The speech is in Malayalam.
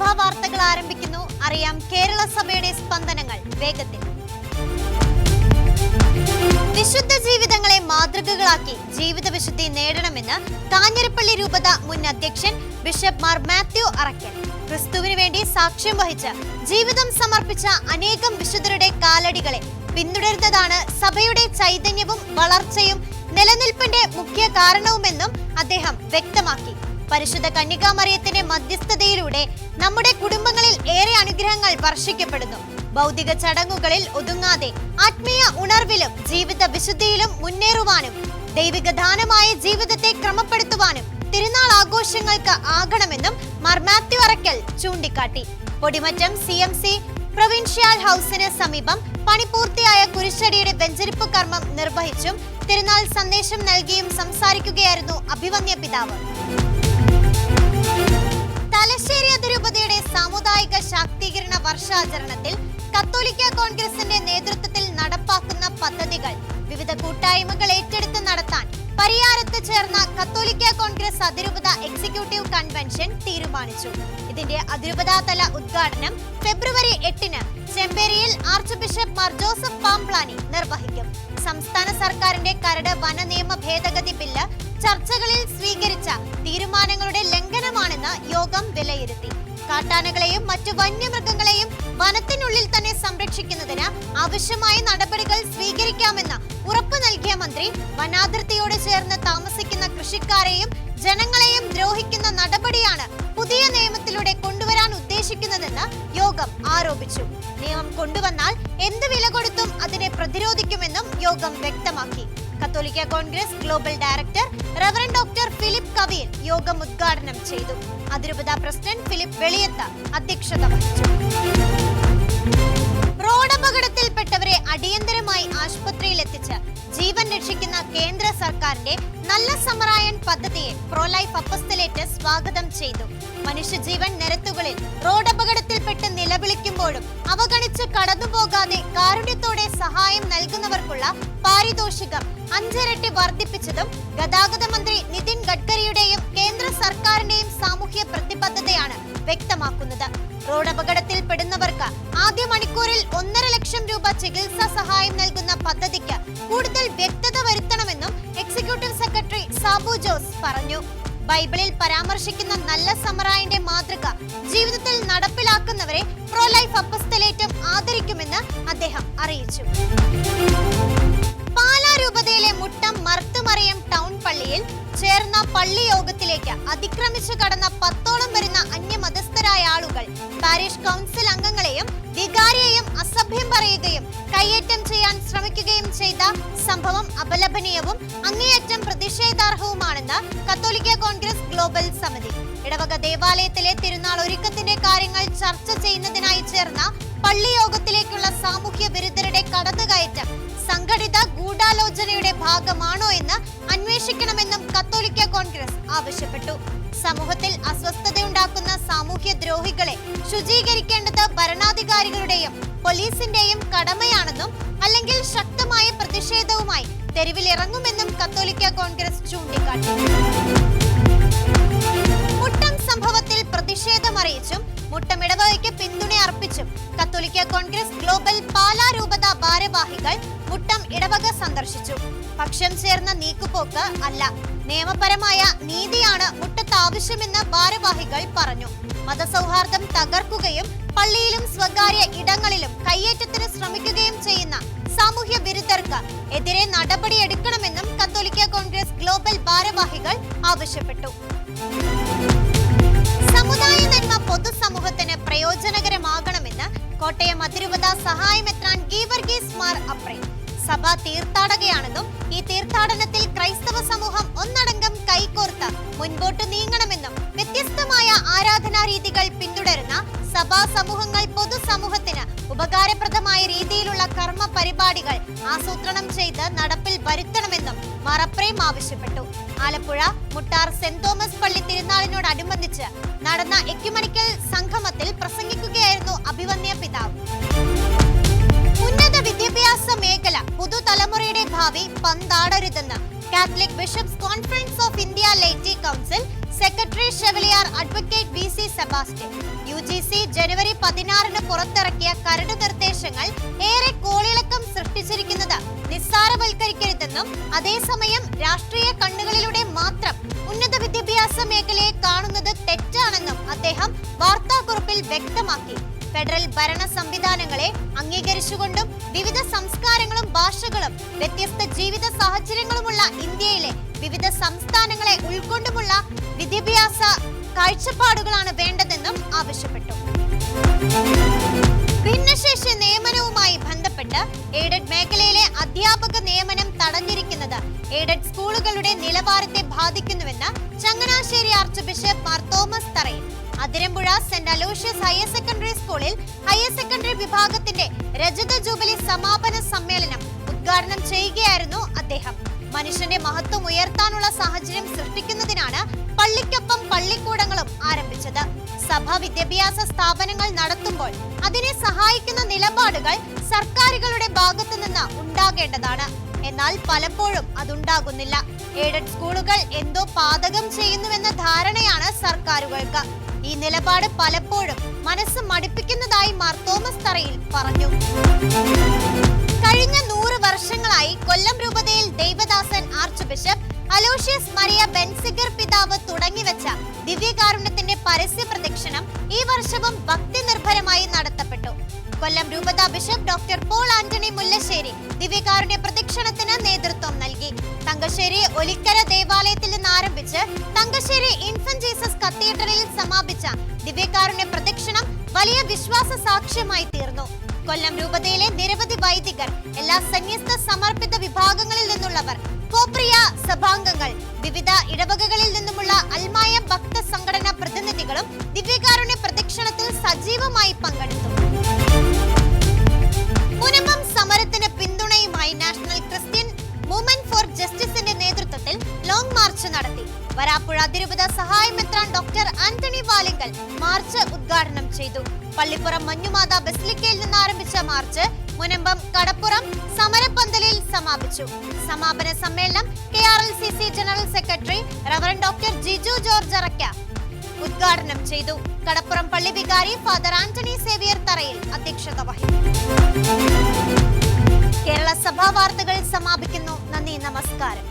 സഭാ വാർത്തകൾ ആരംഭിക്കുന്നു. അറിയാം കേരള സഭയുടെ സ്പന്ദനങ്ങൾ വേഗത്തിൽ. വിശുദ്ധ ജീവിതങ്ങളെ മാതൃകകളാക്കി ജീവിത വിശുദ്ധി നേടണമെന്ന് കാഞ്ഞിരപ്പള്ളി രൂപത മുൻ അധ്യക്ഷൻ ബിഷപ്പ് മാർ മാത്യു അറക്കൽ. ക്രിസ്തുവിന് വേണ്ടി സാക്ഷ്യം വഹിച്ച് ജീവിതം സമർപ്പിച്ച അനേകം വിശുദ്ധരുടെ കാലടികളെ പിന്തുടരുന്നതാണ് സഭയുടെ ചൈതന്യവും വളർച്ചയും നിലനിൽപ്പിന്റെ മുഖ്യ കാരണവുമെന്നും അദ്ദേഹം വ്യക്തമാക്കി. പരിശുദ്ധ കന്യകാമറിയത്തിന്റെ മധ്യസ്ഥതയിലൂടെ നമ്മുടെ കുടുംബങ്ങളിൽ ഏറെ അനുഗ്രഹങ്ങൾ വർഷിക്കപ്പെടുന്നു. ഭൗതിക ചടങ്ങുകളിൽ ഒതുങ്ങാതെ ആത്മീയ ഉണർവിലും ജീവിത വിശുദ്ധിയിലും മുന്നേറുവാനും ദൈവിക ദാനമായ ജീവിതത്തെ ക്രമപ്പെടുത്തുവാനും തിരുനാൾ ആഘോഷങ്ങൾക്ക് ആകണമെന്നും മാർ അറക്കൽ ചൂണ്ടിക്കാട്ടി. Podimattam C M C provincial ഹൗസിന് സമീപം പണി പൂർത്തിയായ കുരിശടിയുടെ വെഞ്ചരിപ്പ് കർമ്മം നിർവഹിച്ചും തിരുനാൾ സന്ദേശം നൽകിയും സംസാരിക്കുകയായിരുന്നു അഭിവന്യ പിതാവ്. തലശ്ശേരി അതിരൂപതയുടെ സാമുദായിക ശാക്തീകരണ വർഷാചരണത്തിൽ കത്തോലിക്ക കോൺഗ്രസിന്റെ നേതൃത്വത്തിൽ നടപ്പാക്കുന്ന പദ്ധതികൾ വിവിധ കൂട്ടായ്മകൾ ഏറ്റെടുത്ത് പരിയാരത്ത് ചേർന്ന കത്തോലിക്ക കോൺഗ്രസ് അതിരൂപത എക്സിക്യൂട്ടീവ് കൺവെൻഷൻ തീരുമാനിച്ചു. ഇതിന്റെ അതിരൂപതാതല ഉദ്ഘാടനം ഫെബ്രുവരി എട്ടിന് ചെമ്പേരിയിൽ archbishop Mar Joseph Pamplany നിർവഹിക്കും. സംസ്ഥാന സർക്കാരിന്റെ കരട് വന നിയമ ഭേദഗതി ബില്ല് ചർച്ചകളിൽ സ്വീകരിച്ച തീരുമാനങ്ങളുടെ ലംഘനമാണെന്ന് യോഗം വിലയിരുത്തി. കാട്ടാനകളെയും മറ്റു വന്യമൃഗങ്ങളെയും വനത്തിനുള്ളിൽ തന്നെ സംരക്ഷിക്കുന്നതിന് ആവശ്യമായ നടപടികൾ സ്വീകരിക്കാമെന്ന് ഉറപ്പു നൽകിയ മന്ത്രി വനാതിർത്തിയോട് ചേർന്ന് താമസിക്കുന്ന കൃഷിക്കാരെയും ജനങ്ങളെയും ദ്രോഹിക്കുന്ന നടപടിയാണ് പുതിയ നിയമത്തിലൂടെ കൊണ്ടുവരാൻ ഉദ്ദേശിക്കുന്നതെന്ന് യോഗം ആരോപിച്ചു. നിയമം കൊണ്ടുവന്നാൽ എന്ത് വില കൊടുത്തും അതിനെ പ്രതിരോധിക്കുമെന്നും യോഗം വ്യക്തമാക്കി. കത്തോലിക്ക Congress global director reverend doctor Philip Kaveel യോഗം ഉദ്ഘാടനം ചെയ്തു. അതിരൂപത പ്രസിഡന്റ് ഫിലിപ്പ് വെളിയത്ത് അധ്യക്ഷത വഹിച്ചു. ചെയ്തു. മനുഷ്യജീവൻ നിരത്തുകളിൽ റോഡപകടത്തിൽപ്പെട്ട് നിലവിളിക്കുമ്പോഴും അവഗണിച്ച് കടന്നുപോകാതെ കാരുണ്യത്തോടെ സഹായം നൽകുന്നവർക്കുള്ള പാരിതോഷികം അഞ്ചരട്ടി വർദ്ധിപ്പിച്ചതും ഗതാഗത മന്ത്രി നിതിൻ ഗഡ്കരിയുടെയും കേന്ദ്ര സർക്കാരിന്റെയും സാമൂഹ്യ പ്രതിബദ്ധതയാണ് വ്യക്തമാക്കുന്നത്. റോഡപകടത്തിൽ പെടുന്നവർക്ക് ആദ്യ മണിക്കൂറിൽ ഒന്നര ലക്ഷം രൂപ ചികിത്സാ സഹായം നൽകുന്ന പദ്ധതിക്ക് കൂടുതൽ വ്യക്തത വരുത്തണമെന്നും എക്സിക്യൂട്ടീവ് സെക്രട്ടറി സാബു ജോസ് പറഞ്ഞു. ബൈബിളിൽ പരാമർശിക്കുന്ന നല്ല സമറായന്റെ മാതൃക ജീവിതത്തിൽ നടപ്പിലാക്കുന്നവരെ പ്രോ ലൈഫ് അപ്പസ്തലേറ്റം ആദരിക്കുമെന്ന് അദ്ദേഹം അറിയിച്ചു. പാലാരൂപതയിലെ മുട്ടം മർത്തുമറിയം ടൗൺ പള്ളിയിൽ ചേർന്ന പള്ളി യോഗത്തിലേക്ക് അതിക്രമിച്ചു കടന്ന പത്തോളം വരുന്ന അന്യമതസ്ഥരായ ആളുകൾ പാരിഷ് കൗൺസിൽ അംഗങ്ങളെയും വികാരിയെയും അസഭ്യം പറയുകയും കയ്യേറ്റം ചെയ്യാൻ ശ്രമിക്കുകയും ചെയ്ത സംഭവം അപലപനീയവും അങ്ങേയറ്റം പ്രതിഷേധാർഹവുമാണെന്ന് കത്തോലിക്ക കോൺഗ്രസ് ഗ്ലോബൽ സമിതി. ഇടവക ദേവാലയത്തിലെ തിരുനാൾ ഒരുക്കത്തിന്റെ കാര്യങ്ങൾ ചർച്ച ചെയ്യുന്നതിനായി ചേർന്ന പള്ളിയോഗത്തിലേക്കുള്ള സാമൂഹ്യ വിരുദ്ധരുടെ കടന്നുകയറ്റം സംഘടിത ഗൂഢാലോചനയുടെ ഭാഗമാണോ എന്ന് അന്വേഷിക്കണമെന്നും കത്തോലിക്ക കോൺഗ്രസ് ആവശ്യപ്പെട്ടു. സമൂഹത്തിൽ അസ്വസ്ഥതയുണ്ടാക്കുന്ന സാമൂഹ്യ ദ്രോഹികളെ ശുചീകരിക്കേണ്ടത് ഭരണാധികാരികളുടെയും പോലീസിന്റെയും കടമയാണെന്നും അല്ലെങ്കിൽ ശക്തമായ പ്രതിഷേധവുമായി തെരുവിലിറങ്ങുമെന്നും കത്തോലിക്ക കോൺഗ്രസ് ചൂണ്ടിക്കാട്ടി. മുട്ടം സംഭവത്തിൽ പ്രതിഷേധമറിയിച്ചും മുട്ടം ഇടവകയ്ക്ക് പിന്തുണ അർപ്പിച്ചും കത്തോലിക്ക കോൺഗ്രസ് ഗ്ലോബൽ പാലാ രൂപത ഭാരവാഹികൾ മുട്ടം ഇടവക സന്ദർശിച്ചു. പക്ഷം ചേർന്ന നീക്കുപോക്ക് അല്ല നിയമപരമായ നീതിയാണ് മുട്ടത്ത് ആവശ്യമെന്ന് ഭാരവാഹികൾ പറഞ്ഞു. മതസൗഹാർദ്ദം തകർക്കുകയും പള്ളിയിലും സ്വകാര്യ ഇടങ്ങളിലും കയ്യേറ്റത്തിന് ശ്രമിക്കുകയും ചെയ്യുന്ന സാമൂഹ്യ വിരുദ്ധർക്ക് എതിരെ നടപടിയെടുക്കണമെന്നും കത്തോലിക്ക കോൺഗ്രസ് ഗ്ലോബൽ ഭാരവാഹികൾ ആവശ്യപ്പെട്ടു. സമുദായ നന്മ പൊതുസമൂഹത്തിന് പ്രയോജനകരമാകണമെന്ന് കോട്ടയം അതിരൂപത സഹായമെത്രാൻ ഗീവർഗീസ് മാർ അപ്രേ സഭ തീർത്ഥാടകയാണെന്നും ഈ തീർത്ഥാടനത്തിൽ ക്രൈസ്തവ സമൂഹം സമൂഹങ്ങൾ പൊതുസമൂഹത്തിന് ഉപകാരപ്രദമായ രീതിയിലുള്ള കർമ്മ പരിപാടികൾ ആസൂത്രണം ചെയ്ത് നടപ്പിൽ വരുത്തണമെന്നും മറപ്രേം ആവശ്യപ്പെട്ടു. ആലപ്പുഴ മുട്ടാർ സെന്റ് തോമസ് പള്ളി തിരുനാളിനോടനുബന്ധിച്ച് നടന്ന എക്യുമണിക്കൽ സംഗമത്തിൽ പ്രസംഗിക്കുകയായിരുന്നു അഭിവന്യ പിതാവ്. ഉന്നത വിദ്യാഭ്യാസ മേഖല പുതുതലമുറയുടെ ഭാവി പന്താടരുതെന്ന് Catholic bishops conference of India laity council secretary chevalier advocate Sebastian U G C ജനുവരി പതിനാറിന് പുറത്തിറക്കിയ കരട് നിർദ്ദേശങ്ങൾ ഏറെ കോളിളക്കം സൃഷ്ടിച്ചിരിക്കുന്നത് നിസ്സാരവൽക്കരിക്കരുതെന്നും അതേസമയം രാഷ്ട്രീയ കണ്ണുകളിലൂടെ മാത്രം ഉന്നത വിദ്യാഭ്യാസ മേഖലയെ കാണുന്നത് തെറ്റാണെന്നും അദ്ദേഹം വാർത്താക്കുറിപ്പിൽ വ്യക്തമാക്കി. ഫെഡറൽ ഭരണ സംവിധാനങ്ങളെ അംഗീകരിച്ചുകൊണ്ടും വിവിധ സംസ്കാരങ്ങളും ഭാഷകളും വ്യത്യസ്ത ജീവിത സാഹചര്യങ്ങളുമുള്ള ഇന്ത്യയിലെ വിവിധ സംസ്ഥാനങ്ങളെ ഉൾക്കൊണ്ടുമുള്ള വിദ്യാഭ്യാസ കാഴ്ചപ്പാടുകളാണ് വേണ്ടതെന്നും ആവശ്യപ്പെട്ടു. ഭിന്നശേഷി നിയമനവുമായി ബന്ധപ്പെട്ട് എയ്ഡഡ് മേഖലയിലെ അധ്യാപക നിയമനം തടഞ്ഞിരിക്കുന്നത് എയ്ഡഡ് സ്കൂളുകളുടെ നിലവാരത്തെ ബാധിക്കുന്നുവെന്ന് Changanassery archbishop Mar Thomas Tharayil Athirampuzha saint Aloysius higher secondary സ്കൂളിൽ ഹയർ സെക്കൻഡറി വിഭാഗത്തിന്റെ രജത ജൂബിലി സമാപന സമ്മേളനം ഉദ്ഘാടനം ചെയ്യുകയായിരുന്നു അദ്ദേഹം. മനുഷ്യന്റെ മഹത്വം ഉയർത്താനുള്ള സാഹചര്യം സൃഷ്ടിക്കുന്നതിനാണ് പള്ളിക്കൊപ്പം പള്ളിക്കൂടങ്ങളും ആരംഭിച്ചത്. സഭ വിദ്യാഭ്യാസ സ്ഥാപനങ്ങൾ നടത്തുമ്പോൾ അതിനെ സഹായിക്കുന്ന നിലപാടുകൾ സർക്കാരുകളുടെ ഭാഗത്തു നിന്ന് ഉണ്ടാകേണ്ടതാണ്. എന്നാൽ പലപ്പോഴും അതുണ്ടാകുന്നില്ല. എയ്ഡഡ് സ്കൂളുകൾ എന്തോ പാതകം ചെയ്യുന്നുവെന്ന ധാരണയാണ് സർക്കാരുകൾക്ക്. ഈ നിലപാട് പലപ്പോഴും മനസ്സ് മടുപ്പിക്കുന്നതായി മാർ തോമസ് തറയിൽ പറഞ്ഞു. കഴിഞ്ഞ നൂറ് വർഷങ്ങളായി കൊല്ലം രൂപതയിൽ ദൈവദാസൻ archbishop Aloysius Maria Benziger പിതാവ് തുടങ്ങിവെച്ച ദിവ്യകാരുണ്യത്തിന്റെ പരസ്യ പ്രദക്ഷിണം ഈ വർഷവും ഭക്തി നിർഭരമായി നടത്തപ്പെട്ടു. കൊല്ലം രൂപതാ bishop doctor Paul Antony Mullassery ദിവ്യകാരുണ്യ പ്രദക്ഷിണത്തിന് നേതൃത്വം നൽകി. തങ്കശ്ശേരി ഒലിക്കര ദേവാലയത്തിൽ നിന്ന് ആരംഭിച്ച് തങ്കശ്ശേരി ഇൻഫന്റ് ജീസസ് കത്തീഡ്രലിൽ സമാപിച്ച ദിവ്യകാരുണ്യ പ്രദക്ഷിണം വലിയ വിശ്വാസ സാക്ഷ്യമായി തീർന്നു. കൊല്ലം രൂപതയിലെ നിരവധി വൈദികർ എല്ലാ സന്യസ്ത സമർപ്പിത വിഭാഗങ്ങളിൽ നിന്നുള്ളവർ കോപ്രിയ സഭാംഗങ്ങൾ വിവിധ ഇടവകകളിൽ നിന്നുമുള്ള അൽമായ ഭക്ത സംഘടനാ പ്രതിനിധികളും ദിവ്യകാരുണ്യ പ്രദക്ഷിണത്തിൽ സജീവമായി പങ്കെടുത്തു. മാർച്ച് ഉദ്ഘാടനം ചെയ്തു. പള്ളിപ്പുറം മഞ്ഞുമാത ബസിലിക്കയിൽ നിന്ന് ആരംഭിച്ച മാർച്ച് മുനമ്പം കടപ്പുറം സമരപ്പന്തലിൽ സമാപിച്ചു. സമാപന സമ്മേളനം K R L C C general secretary reverend doctor Jiju George Arakka ഉദ്ഘാടനം ചെയ്തു. കടപ്പുറം പള്ളി വികാരി ഫാദർ ആന്റണി സേവിയർ തറയിൽ അധ്യക്ഷത വഹിച്ചു. കേരള സഭാ വാർത്തകൾ സമാപിക്കുന്നു. നന്ദി നമസ്കാരം.